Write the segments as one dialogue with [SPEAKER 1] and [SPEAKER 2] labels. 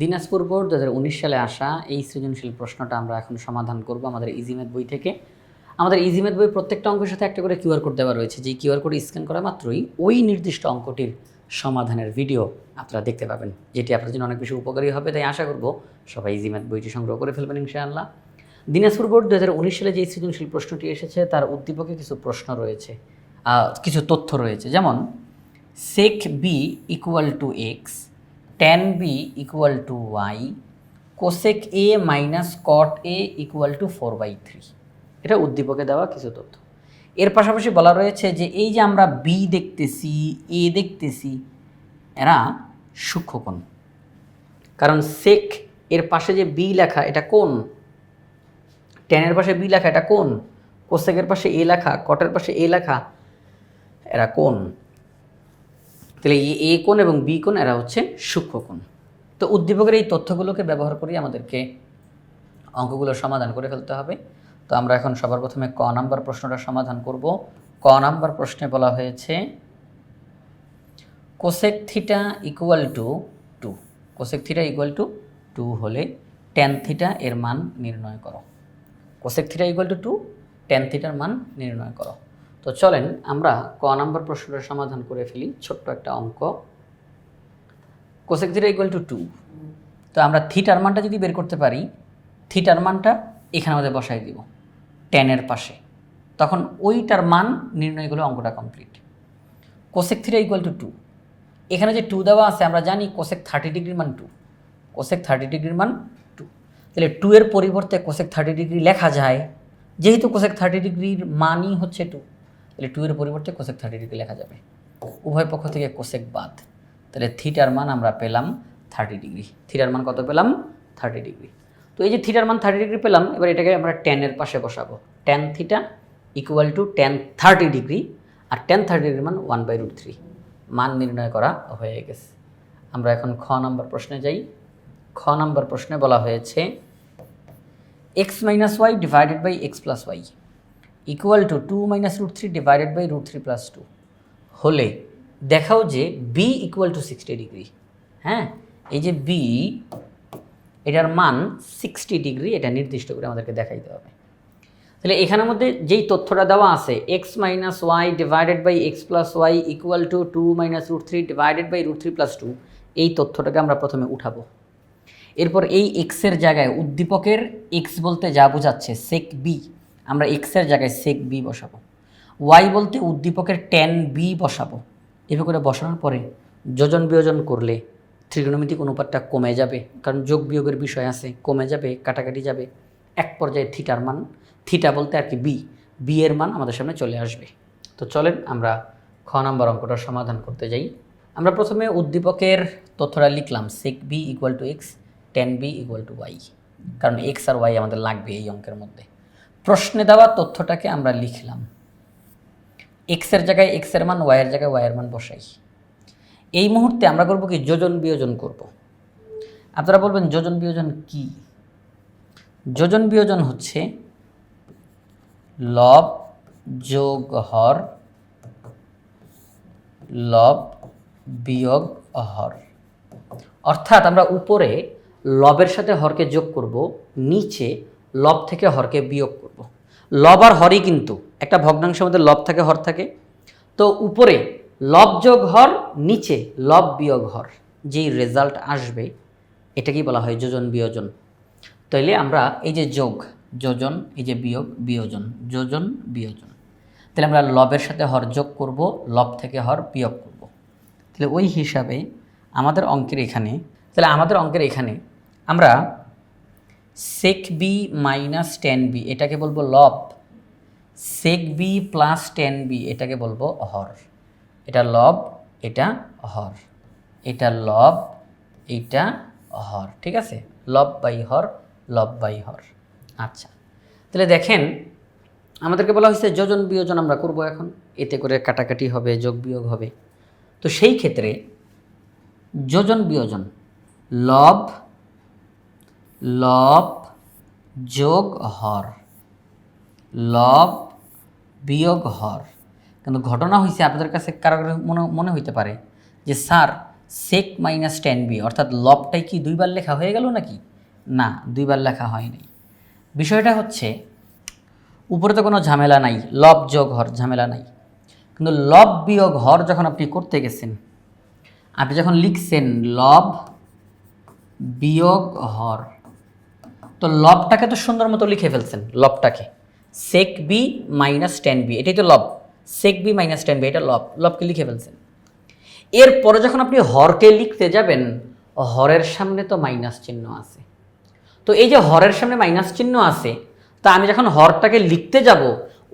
[SPEAKER 1] Dinajpur board দু হাজার উনিশ সালে আসা এই সৃজনশীল প্রশ্নটা আমরা এখন সমাধান করব আমাদের ইজিমেথ বই থেকে। আমাদের ইজিমেথ বই প্রত্যেকটা অঙ্কের সাথে একটা করে কিউআর কোড দেওয়া রয়েছে। যেই কিউআর কোড স্ক্যান করা মাত্রই ওই নির্দিষ্ট অঙ্কটির সমাধানের ভিডিও আপনারা দেখতে পাবেন, যেটি আপনার জন্য অনেক বেশি উপকারী হবে। তাই আশা করব সবাই ইজিমেথ বইটি সংগ্রহ করে ফেলবেন ইনশাআল্লাহ। দিনাজপুর বোর্ড দু হাজার উনিশ সালে যে সৃজনশীল প্রশ্নটি এসেছে, তার উদ্দীপকে কিছু প্রশ্ন রয়েছে কিছু তথ্য রয়েছে। যেমন sec b equal to x tan b equal to y cosec a minus cot a equal to four by three এটা উদ্দীপকে দেওয়া কিছু তথ্য। এর পাশাপাশি বলা রয়েছে যে এই যে আমরা বি দেখতেছি এ দেখতেছি, এরা সূক্ষ্মকোণ। কারণ সেক এর পাশে যে বি লেখা, এটা কোন টেনের পাশে বি লেখা, এটা কোন কোসেকের পাশে এ লেখা কটের পাশে এ লেখা, এরা কোন তাহলে এই এ কোণ এবং বি কোণ, এরা হচ্ছে সূক্ষ্মকোণ তো উদ্দীপকের এই তথ্যগুলোকে ব্যবহার করেই আমাদেরকে অঙ্কগুলো সমাধান করে ফেলতে হবে। তো আমরা এখন সবার প্রথমে ক নাম্বার প্রশ্নটা সমাধান করব। ক নাম্বার প্রশ্নে বলা হয়েছে, cosec theta equal to two cosec theta equal to two হলে টেন থিটা এর মান নির্ণয় করো। Cosec theta equal to two tan থিটার মান নির্ণয় করো। তো চলেন আমরা ক নাম্বার প্রশ্নটা সমাধান করে ফেলি, ছোট্ট একটা অঙ্ক। Cosec theta equal to two তো আমরা থিটার মানটা যদি বের করতে পারি থিটার মানটা এখানে আমাদের বসাই দিব টেনের পাশে। তখন ওইটার মান নির্ণয় করলে অঙ্কটা complete cosec theta equal to two এখানে যে টু দেওয়া আছে, আমরা জানি কোসেক থার্টি ডিগ্রির মান টু কোসেক থার্টি ডিগ্রির মান টু তাহলে টু এর পরিবর্তে কোসেক থার্টি ডিগ্রি লেখা যায়। যেহেতু কোসেক থার্টি ডিগ্রির মানই হচ্ছে টু তাহলে টু এর পরিবর্তে কোসেক থার্টি ডিগ্রি লেখা যাবে। উভয় পক্ষ থেকে কোসেক বাদ। তাহলে থিটার মান আমরা পেলাম থার্টি ডিগ্রি থিটার মান কত পেলাম? থার্টি ডিগ্রি তো এই যে থিটার মান থার্টি ডিগ্রি পেলাম, এবার এটাকে আমরা টেনের পাশে বসাবো। Tan theta equal to tan thirty degree R tan thirty degree মান ওয়ান বাই রুট থ্রি মান নির্ণয় করা হয়ে গেছে। আমরা এখন খ নম্বর প্রশ্নে যাই। খ নম্বর প্রশ্নে বলা হয়েছে X minus Y divided by X plus Y equal to two minus root three divided by root three plus two হলে দেখাও যে B equal to sixty degree হ্যাঁ? এই যে বি এটার মান সিক্সটি ডিগ্রি এটা নির্দিষ্ট করে আমাদেরকে দেখাইতে হবে। তাহলে এখানের মধ্যে যেই তথ্যটা দেওয়া আছে X minus Y divided by X plus Y equal to two minus root three divided by root three plus two এই তথ্যটাকে আমরা প্রথমে উঠাবো। এরপর এই এক্সের জায়গায় উদ্দীপকের এক্স বলতে যা বোঝাচ্ছে সেক বি আমরা এক্সের জায়গায় সেক বি বসাবো। ওয়াই বলতে উদ্দীপকের টেন বি বসাবো। এভাবে করে বসানোর পরে যোজন বিয়োজন করলে ত্রিগোণমিতিক অনুপাতটা কমে যাবে, কারণ যোগ বিয়োগের বিষয় আছে, কমে যাবে, কাটাকাটি যাবে। এক পর্যায়ে থিটার মান থিটা বলতে আর কি বি বি এর মান আমাদের সামনে চলে আসবে। তো চলেন আমরা খ নম্বর অঙ্কটার সমাধান করতে যাই। আমরা প্রথমে উদ্দীপকের তথ্যটা লিখলাম sec B equal to X tan B equal to Y কারণ এক্স আর ওয়াই আমাদের লাগবে এই অঙ্কের মধ্যে। প্রশ্নে দেওয়া তথ্যটাকে আমরা লিখলাম। এক্সের জায়গায় এক্সের মান ওয়াইয়ের জায়গায় ওয়াইয়ের মান বসাই। এই মুহূর্তে আমরা করব কি? যোজন বিয়োজন করব। আপনারা বলবেন, যোজন বিয়োজন কি? যোজন বিয়োজন হচ্ছে লব যোগ হর, লব বিয়োগ হর। অর্থাৎ আমরা উপরে লবের সাথে হরকে যোগ করব, নিচে লব থেকে হরকে বিয়োগ করব। লব আর হরই কিন্তু একটা ভগ্নাংশের মধ্যে লব থাকে, হর থাকে। তো উপরে লব যোগ হর, নিচে লব বিয়োগ হর। যেই রেজাল্ট আসবে, এটাকেই বলা হয় যোজন বিয়োজন। তাইলে আমরা এই যে যোগ, যোজন, এই যে বিয়োগ, বিয়োজন, যোজন, বিয়োজন। তাহলে আমরা লবের সাথে হর যোগ করব, লব থেকে হর বিয়োগ করব। তাহলে ওই হিসাবে আমাদের অঙ্কের এখানে তাহলে আমাদের অঙ্কের এখানে আমরা sec B minus tan B এটাকে বলব লব। Sec B plus tan B এটাকে বলব হর এটা লব, এটা হর এটা লব, এটা হর ঠিক আছে? লব বাই হর, লব বাই হর। আচ্ছা তাহলে দেখেন, আমাদেরকে বলা হয়েছে যোজন বিয়োজন আমরা করব এখন। এতে করে কাটাকাটি হবে, যোগ বিয়োগ হবে। তো সেই ক্ষেত্রে যোজন বিয়োজন, লব লব যোগ হর। লব বিয়োগ হর। কিন্তু ঘটনা হয়েছে আপনাদের কাছে কারও মনে মনে হইতে পারে যে, sir sec minus tan B অর্থাৎ লবটাই কি দুইবার লেখা হয়ে গেল নাকি? না, দুইবার লেখা হয়নি। বিষয়টা হচ্ছে, উপরে তো কোনো ঝামেলা নাই, লব যোগ হর, ঝামেলা নাই। কিন্তু লব বিয়োগ হর যখন আপনি করতে গেছেন, আপনি যখন লিখছেন লব বিয়োগ হর তো লবটাকে তো সুন্দর মতো লিখে ফেলছেন, লবটাকে। Sec B minus tan B এটাই তো লব। Sec B minus tan B এটা লব। লবকে লিখে ফেলছেন। এরপরে যখন আপনি হরকে লিখতে যাবেন, হরের সামনে তো মাইনাস চিহ্ন আছে। তো এই যে হরের সামনে মাইনাস চিহ্ন আছে, তা আমি যখন হরটাকে লিখতে যাব,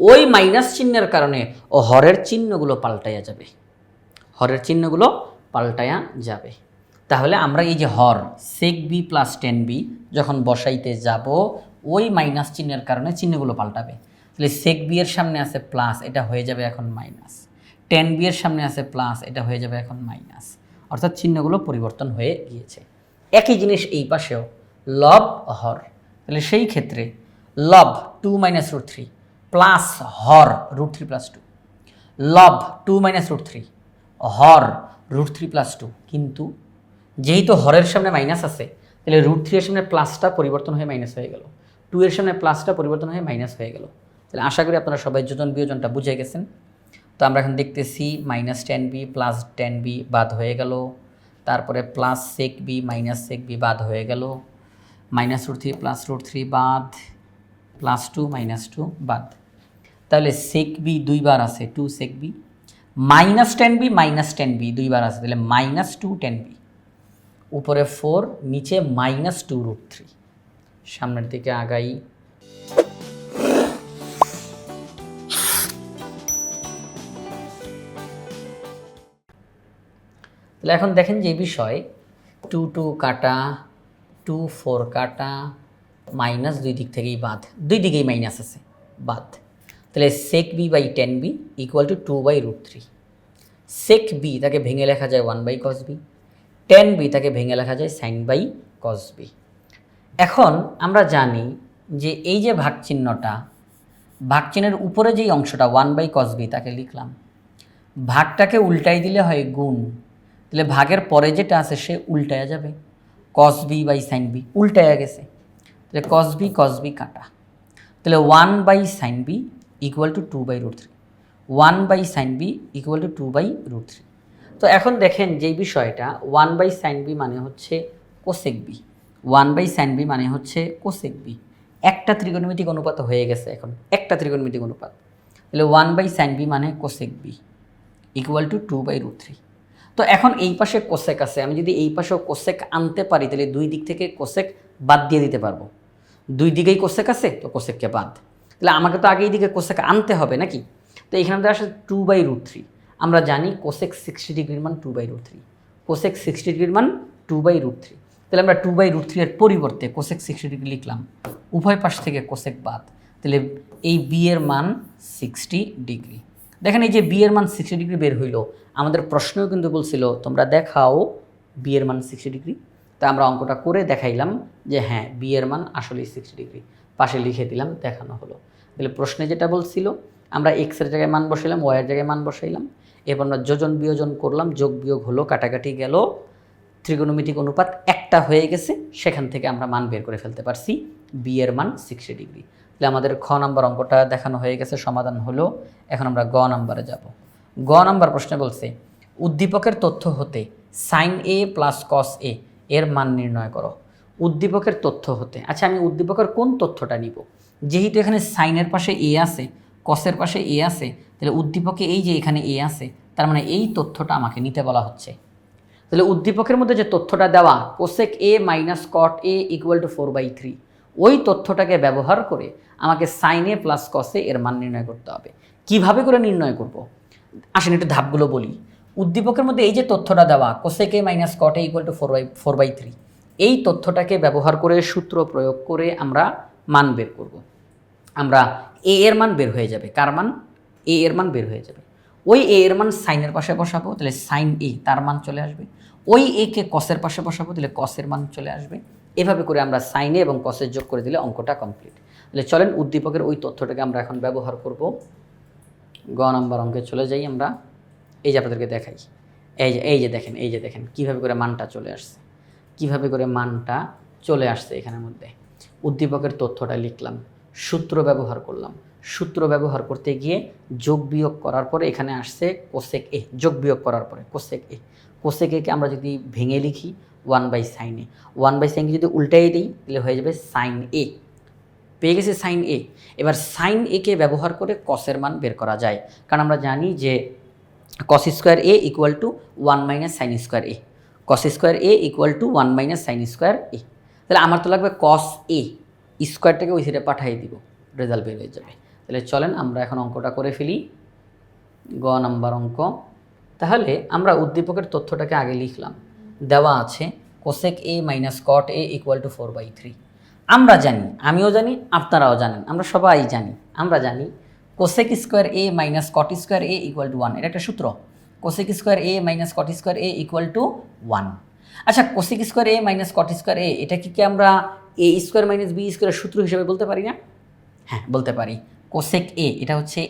[SPEAKER 1] ওই মাইনাস চিহ্নের কারণে ও হরের চিহ্নগুলো পাল্টাইয়া যাবে। হরের চিহ্নগুলো পাল্টায়া যাবে। তাহলে আমরা এই যে হর sec B plus tan B যখন বসাইতে যাব, ওই মাইনাস চিহ্নের কারণে চিহ্নগুলো পাল্টাবে। তাহলে সেক বি এর সামনে আছে প্লাস এটা হয়ে যাবে এখন মাইনাস টেন বি এর সামনে আছে প্লাস এটা হয়ে যাবে এখন মাইনাস অর্থাৎ চিহ্নগুলো পরিবর্তন হয়ে গিয়েছে। একই জিনিস এই পাশেও লব হর। তাহলে সেই ক্ষেত্রে লব two minus root three plus হর রুট থ্রি প্লাস টু লব টু মাইনাস রুট থ্রি হর রুট থ্রি প্লাস টু কিন্তু যেহেতু হরের সামনে মাইনাস আছে, তাহলে রুট থ্রি এর সামনে প্লাসটা পরিবর্তন হয়ে মাইনাস হয়ে গেল। টু এর সামনে প্লাসটা পরিবর্তন হয়ে মাইনাস হয়ে গেল। তাহলে আশা করি আপনারা সবাই যোজন বিয়োজনটা বুঝে গেছেন। তো আমরা এখন দেখতেছি minus tan B plus tan B বাদ হয়ে গেল। তারপরে plus sec B minus sec B বাদ হয়ে গেল। Minus root three plus root three বাদ। প্লাস টু মাইনাস টু বাদ। তাহলে সেক বি দুইবার আছে two sec B minus tan B minus tan B দুইবার আছে। তাহলে মাইনাস টু টেন বি উপরে ফোর নিচে মাইনাস টু রুট থ্রি সামনের দিকে আগাই। তাহলে এখন দেখেন যে বিষয় টু টু কাটা টু ফোর কাটা মাইনাস দুই দিক থেকেই বাদ। দুই দিকেই মাইনাস আছে, বাদ। তাহলে sec B by tan B equal to two by root three sec B তাকে ভেঙে লেখা যায় one by cos B tan B তাকে ভেঙে লেখা যায় সাইন বাই কস বি এখন আমরা জানি যে এই যে ভাগ চিহ্নটা ভাগ চিহ্নের উপরে যেই অংশটা ওয়ান বাই কস বি তাকে লিখলাম, ভাগটাকে উল্টাই দিলে হয় গুণ, তাহলে ভাগের পরে যেটা আছে সে উল্টায়া যাবে cos B by sine B উল্টায়া গেছে, তাহলে কস বি কস বি কাটা। তাহলে one by sine B equal to two by root three one by sine B equal to two by root three তো এখন দেখেন যেই বিষয়টা ওয়ান বাই সাইন বি মানে হচ্ছে cosec B one by sine B মানে হচ্ছে কোসেক বি একটা ত্রিকোণমিতিক অনুপাত হয়ে গেছে এখন, একটা ত্রিকোণমিতিক অনুপাত। তাহলে ওয়ান বাই সাইন বি মানে cosec B equal to two by root three তো এখন এই পাশে কোসেক আছে, আমি যদি এই পাশেও কোসেক আনতে পারি, তাহলে দুই দিক থেকে কোসেক বাদ দিয়ে দিতে পারব। দুই দিকেই কোসেক আছে, তো কোসেককে বাদ। তাহলে আমাকে তো আগে এই দিকে কোসেক আনতে হবে নাকি? তো এখানে তো আসলে টু বাই রুট থ্রি আমরা জানি কোসেক সিক্সটি ডিগ্রির মান two by root three cosec sixty ডিগ্রির মান টু বাই রুট থ্রি তাহলে আমরা টু বাই রুট থ্রি এর পরিবর্তে কোসেক সিক্সটি ডিগ্রি লিখলাম। উভয় পাশ থেকে কোসেক বাদ। তাহলে এই বি এর মান সিক্সটি ডিগ্রি দেখেন এই যে বি এর মান সিক্সটি ডিগ্রি বের হইল, আমাদের প্রশ্নও কিন্তু বলছিল, তোমরা দেখাও বি এর মান সিক্সটি ডিগ্রি তা আমরা অঙ্কটা করে দেখাইলাম যে হ্যাঁ বি এর মান আসলেই সিক্সটি ডিগ্রি পাশে লিখে দিলাম, দেখানো হলো। তাহলে প্রশ্নে যেটা বলছিল, আমরা এক্সের জায়গায় মান বসাইলাম ওয়াই এর জায়গায় মান বসাইলাম। এরপর আমরা যোজন বিয়োজন করলাম, যোগ বিয়োগ হলো, কাটাকাটি গেল, ত্রিকোণমিতিক অনুপাত একটা হয়ে গেছে, সেখান থেকে আমরা মান বের করে ফেলতে পারছি, বি এর মান সিক্সটি ডিগ্রি তাহলে আমাদের খ নম্বর অঙ্কটা দেখানো হয়ে গেছে, সমাধান হলো, এখন আমরা গ নম্বরে যাব। গ নম্বর প্রশ্নে বলছে, উদ্দীপকের তথ্য হতে সাইন এ প্লাস কস এ এর মান নির্ণয় করো। উদ্দীপকের তথ্য হতে আচ্ছা আমি উদ্দীপকের কোন তথ্যটা নিব? যেহেতু এখানে সাইনের পাশে এ আছে কসের পাশে এ আছে, তাহলে উদ্দীপকে এই যে এখানে এ আছে, তার মানে এই তথ্যটা আমাকে নিতে বলা হচ্ছে। তাহলে উদ্দীপকের মধ্যে যে তথ্যটা দেওয়া cosec A minus cot A equal to four by three ওই তথ্যটাকে ব্যবহার করে আমাকে সাইন প্লাস কসে এর মান নির্ণয় করতে হবে। কীভাবে করে নির্ণয় করব? আসেন একটু ধাপগুলো বলি। উদ্দীপকের মধ্যে এই যে তথ্যটা দেওয়া cosec A minus cot A equal to four by four by three এই তথ্যটাকে ব্যবহার করে সূত্র প্রয়োগ করে আমরা মান বের করব। আমরা এ এর মান বের হয়ে যাবে। কার মান? এ এর মান বের হয়ে যাবে। ওই এ এর মান সাইনের পাশে বসাবো, তাহলে সাইন এ তার মান চলে আসবে। ওই এ কে কসের পাশে বসাবো, তাহলে কসের মান চলে আসবে। এভাবে করে আমরা সাইনে এবং কসের যোগ করে দিলে অঙ্কটা কমপ্লিট তাহলে চলেন উদ্দীপকের ওই তথ্যটাকে আমরা এখন ব্যবহার করব। গ নম্বর অঙ্কে চলে যাই আমরা। এই যে আপনাদেরকে দেখাই। এই যে এই যে দেখেন, এই যে দেখেন, কীভাবে করে মানটা চলে আসছে। কীভাবে করে মানটা চলে আসছে এখানের মধ্যে। উদ্দীপকের তথ্যটা লিখলাম। সূত্র ব্যবহার করলাম। সূত্র ব্যবহার করতে গিয়ে যোগ বিয়োগ করার পরে এখানে আসছে কোসেক এ যোগ বিয়োগ করার পরে কোসেক এ কোসেক একে আমরা যদি ভেঙে লিখি one by sine A one by সাইনকে যদি উল্টাই দিই, তাহলে হয়ে যাবে সাইন এ পেয়ে গেছে সাইন এ এবার সাইন একে ব্যবহার করে কসের মান বের করা যায়। কারণ আমরা জানি যে cos square A equal to one minus sine square A cos square A equal to one minus sine square A তাহলে আমার তো লাগবে কস এ স্কোয়ারটাকে ওই সাইডে পাঠিয়ে দিব রেজাল্ট বের হয়ে যাবে। তাহলে চলেন আমরা এখন অঙ্কটা করে ফেলি। গ নাম্বার অঙ্ক। তাহলে আমরা উদ্দীপকের তথ্যটাকে আগে লিখলাম। দেওয়া আছে cosec A minus cot A equal to four by three আমরা জানি, আমিও জানি, আপনারাও জানেন, আমরা সবাই জানি, আমরা জানি cosec square A minus cot square A equal to one এটা একটা সূত্র। Cosec square A minus cot square A equal to one আচ্ছা cosec square A minus cot square A এটা কি কি আমরা এ স্কোয়ার মাইনাস বি স্কোয়ারের সূত্র হিসেবে বলতে পারি না? হ্যাঁ বলতে পারি। কোসেক এ এটা হচ্ছে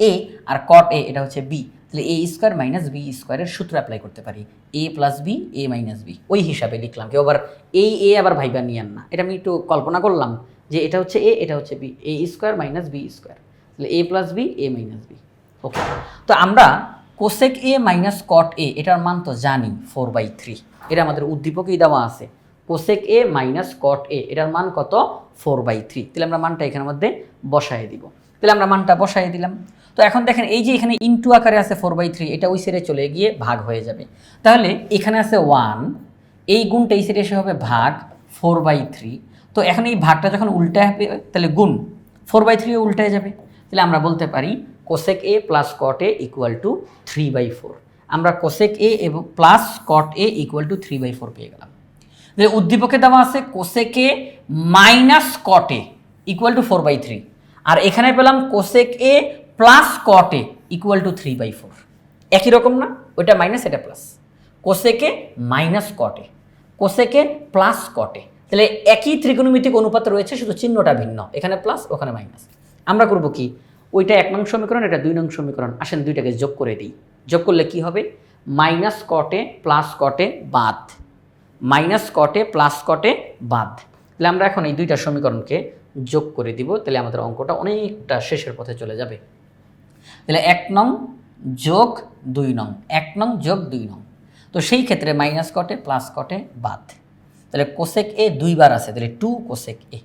[SPEAKER 1] এ আর কট এ এটা হচ্ছে বি তাহলে এ স্কোয়ার মাইনাস বি স্কোয়ারের সূত্র অ্যাপ্লাই করতে পারি। A plus B A minus B ওই হিসাবে লিখলাম। কেউ আবার এই এ আবার ভাইবা নিয়েন না। এটা আমি একটু কল্পনা করলাম যে এটা হচ্ছে এ এটা হচ্ছে B A square minus B square. তাহলে A plus B A minus B okay তো আমরা কোসেক এ মাইনাস কট এ এটার মান তো জানি ফোর বাই থ্রি এটা আমাদের উদ্দীপকেই দেওয়া আছে। কোসেক এ মাইনাস কট এ এটার মান কত? ফোর বাই থ্রি তাহলে আমরা মানটা এখানের মধ্যে বসায় দিব। তাহলে আমরা মানটা বসায় দিলাম। তো এখন দেখেন, এই যে এখানে ইনটু আকারে আছে ফোর বাই থ্রি এটা ওই সেরে চলে গিয়ে ভাগ হয়ে যাবে। তাহলে এখানে আছে ওয়ান এই গুণটা এই সেরে এসে হবে ভাগ ফোর বাই থ্রি তো এখন এই ভাগটা যখন উল্টে হবে, তাহলে গুণ ফোর বাই থ্রিও উল্টে যাবে। তাহলে আমরা বলতে পারি cosec A plus cot A equal to three by four আমরা কোসেক এ এবং plus cot A equal to three by four পেয়ে গেলাম। যে উদ্দীপকে দেওয়া আছে কোসেকে minus কটে equal to four by three আর এখানে পেলাম cosec A plus cot equal to three by four একই রকম না, ওইটা মাইনাস এটা প্লাস কোসেকে মাইনাস কটে কোসেকে প্লাস কটে তাহলে একই ত্রিকোণমিতিক অনুপাত রয়েছে, শুধু চিহ্নটা ভিন্ন। এখানে প্লাস ওখানে মাইনাস আমরা করব কি? ওইটা এক নং সমীকরণ, এটা দুই নং সমীকরণ। আসেন দুইটাকে যোগ করে দিই। যোগ করলে কি হবে? মাইনাস কটে প্লাস কটে বাদ। মাইনাস কটে প্লাস কটে বাদ। তাহলে আমরা এখন এই দুইটা সমীকরণকে যোগ করে দিব, তাহলে আমাদের অঙ্কটা অনেকটা শেষের পথে চলে যাবে। তাহলে এক নং যোগ দুই নং, এক নং যোগ দুই নং। তো সেই ক্ষেত্রে মাইনাস কটে প্লাস কটে বাদ। তাহলে কোসেক এ দুইবার আছে, তাহলে টু কোসেক এ।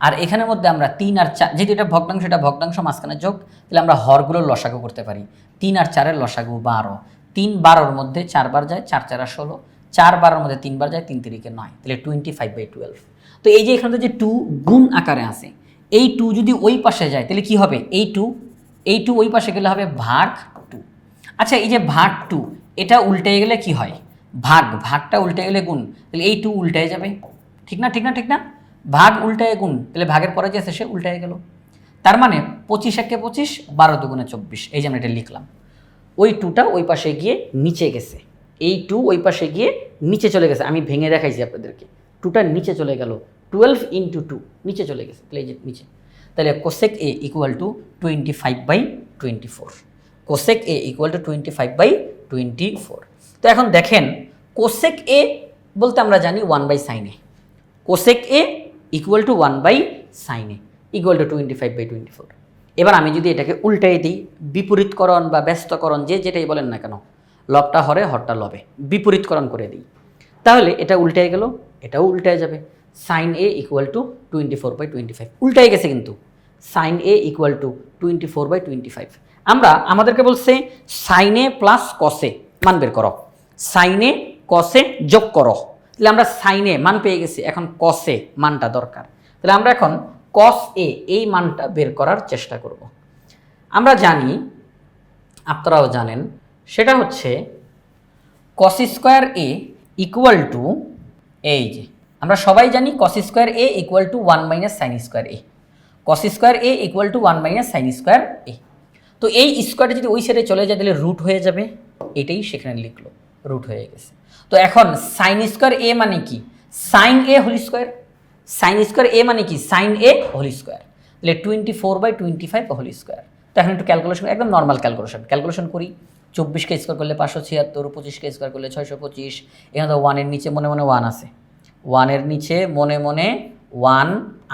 [SPEAKER 1] আর এখানের মধ্যে আমরা তিন আর চার, যেহেতু এটা ভগ্নাংশ এটা ভগ্নাংশ মাঝখানে যোগ, তাহলে আমরা হরগুলোর লসাগু করতে পারি। তিন আর চারের লসাগু বারো। তিন বারোর মধ্যে চারবার যায়, চার চার ষোলো। চার বারোর মধ্যে তিনবার যায়, তিন তিরিকে নয়। তাহলে টোয়েন্টি ফাইভ বাই টুয়েলভ তো এই যে এখানে যে টু গুণ আকারে আছে, এই টু যদি ওই পাশে যায়, তাহলে কি হবে? এই টু এই টু ওই পাশে গেলে হবে ভাগ টু আচ্ছা এই যে ভাগ টু এটা উল্টে গেলে কি হয়? ভাগ, ভাগটা উল্টে গেলে গুণ। তাহলে এই টু উল্টে যাবে। ঠিক না ঠিক না ঠিক না? ভাগ উল্টায় গুণ। তাহলে ভাগের পরে যে সে উল্টায় গেল। তার মানে পঁচিশ একে পঁচিশ, বারো দুগুণে চব্বিশ। এই যে আমরা এটা লিখলাম। ওই টুটা ওই পাশে গিয়ে নিচে গেছে। এই টু ওই পাশে গিয়ে নিচে চলে গেছে। আমি ভেঙে দেখাইছি আপনাদেরকে। টুটা নিচে চলে গেল। টুয়েলভ ইন্টু টু নিচে চলে গেছে। যে নিচে। তাহলে cosec A equal to twenty five by twenty four cosec A equal to twenty five by twenty four তো এখন দেখেন কোসেক এ বলতে আমরা জানি one by sine cosec A equal to one by sine equal to twenty five by twenty four এবার আমি যদি এটাকে উল্টাই দিই, বিপরীতকরণ বা ব্যস্তকরণ যে যেটাই বলেন না কেন লবটা হরে, হরটা লবে। বিপরীতকরণ করে দিই। তাহলে এটা উল্টে গেল, এটাও উল্টে যাবে। Sine A equal to twenty four by twenty five উল্টাই গেছে কিন্তু। Sine A equal to twenty four by twenty five আমরা আমাদেরকে বলছে সাইনে প্লাস কসে মান বের করো। সাইনে কসে যোগ করো। তাহলে আমরা সাইনে মান পেয়ে গেছি। এখন কসে মানটা দরকার। তাহলে আমরা এখন কস এ এই মানটা বের করার চেষ্টা করব। আমরা জানি, আপনারাও জানেন সেটা হচ্ছে cos square A equal to এই যে, আমরা সবাই জানি cos square A equal to one minus sine square A cos square A equal to one minus sine square A তো এই স্কোয়ারটা যদি ওই সাইডে চলে যায়, তাহলে রুট হয়ে যাবে। এটাই সেখানে লিখলো রুট হয়ে গেছে। তো এখন সাইন স্কোয়ার এ মানে কি? Sine A whole square sine square A মানে কি? সাইন এ হোল স্কোয়ার তাহলে twenty four by twenty five whole square তো এখন একটু ক্যালকুলেশন একদম নর্মাল ক্যালকুলেশন ক্যালকুলেশন করি। চব্বিশকে স্কোয়ার করলে পাঁচশো ছিয়াত্তর, পঁচিশকে স্কোয়ার করলে ছয়শো পঁচিশ এখানে তো ওয়ানের নিচে মনে মনে ওয়ান আছে। ওয়ানের নিচে মনে মনে ওয়ান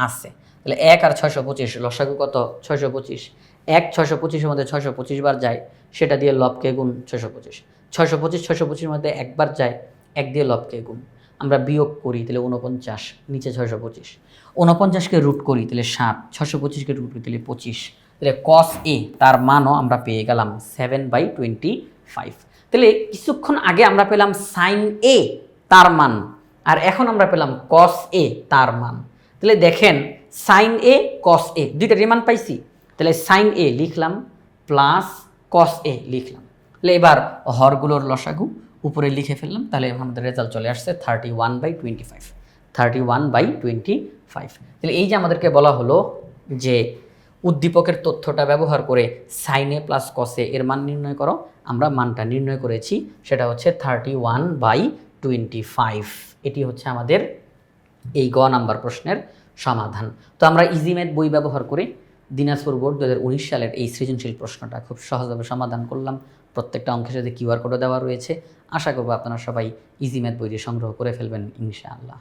[SPEAKER 1] আছে। তাহলে এক আর ছয়শো পঁচিশ, লসাগু কত? ছয়শো পঁচিশ। এক ছয়শো পঁচিশের মধ্যে ছয়শো পঁচিশ বার যায়, সেটা দিয়ে লবকে গুণ ছয়শো পঁচিশ। ছয়শো পঁচিশ, ছয়শো পঁচিশের মধ্যে একবার যায়, এক দিয়ে লবকে গুণ। আমরা বিয়োগ করি, তাহলে উনপঞ্চাশ নিচে ছয়শো পঁচিশ। উনপঞ্চাশকে রুট করি, তাহলে সাত। ছশো পঁচিশকে রুট করি, তাহলে পঁচিশ। তাহলে কস এ তার মানও আমরা পেয়ে গেলাম সেভেন বাই টোয়েন্টি ফাইভ তাহলে কিছুক্ষণ আগে আমরা পেলাম সাইন এ তার মান। আর এখন আমরা পেলাম কস এ তার মান। তাহলে দেখেন সাইন এ কস এ দুইটারই মান পাইছি। তাহলে সাইন এ লিখলাম প্লাস কস এ লিখলাম। তাহলে এবার হরগুলোর লসাগু উপরে লিখে ফেললাম, তাহলে আমাদের রেজাল্ট চলে আসছে thirty one by twenty five thirty one by twenty five তাহলে এই যে আমাদেরকে বলা হলো যে উদ্দীপকের তথ্যটা ব্যবহার করে সাইনে প্লাস কসে এর মান নির্ণয় করো। আমরা মানটা নির্ণয় করেছি, সেটা হচ্ছে thirty one by twenty five এটি হচ্ছে আমাদের এই গ নাম্বার প্রশ্নের সমাধান। তো আমরা ইজিমেট বই ব্যবহার করে দিনাজপুর বোর্ড দু হাজার উনিশ সালের এই সৃজনশীল প্রশ্নটা খুব সহজভাবে সমাধান করলাম। প্রত্যেকটা অঙ্কের সাথে কিউআর কোডও দেওয়া রয়েছে। আশা করব আপনারা সবাই ইজিম্যাথ বইটি সংগ্রহ করে ফেলবেন, ইনশাআল্লাহ।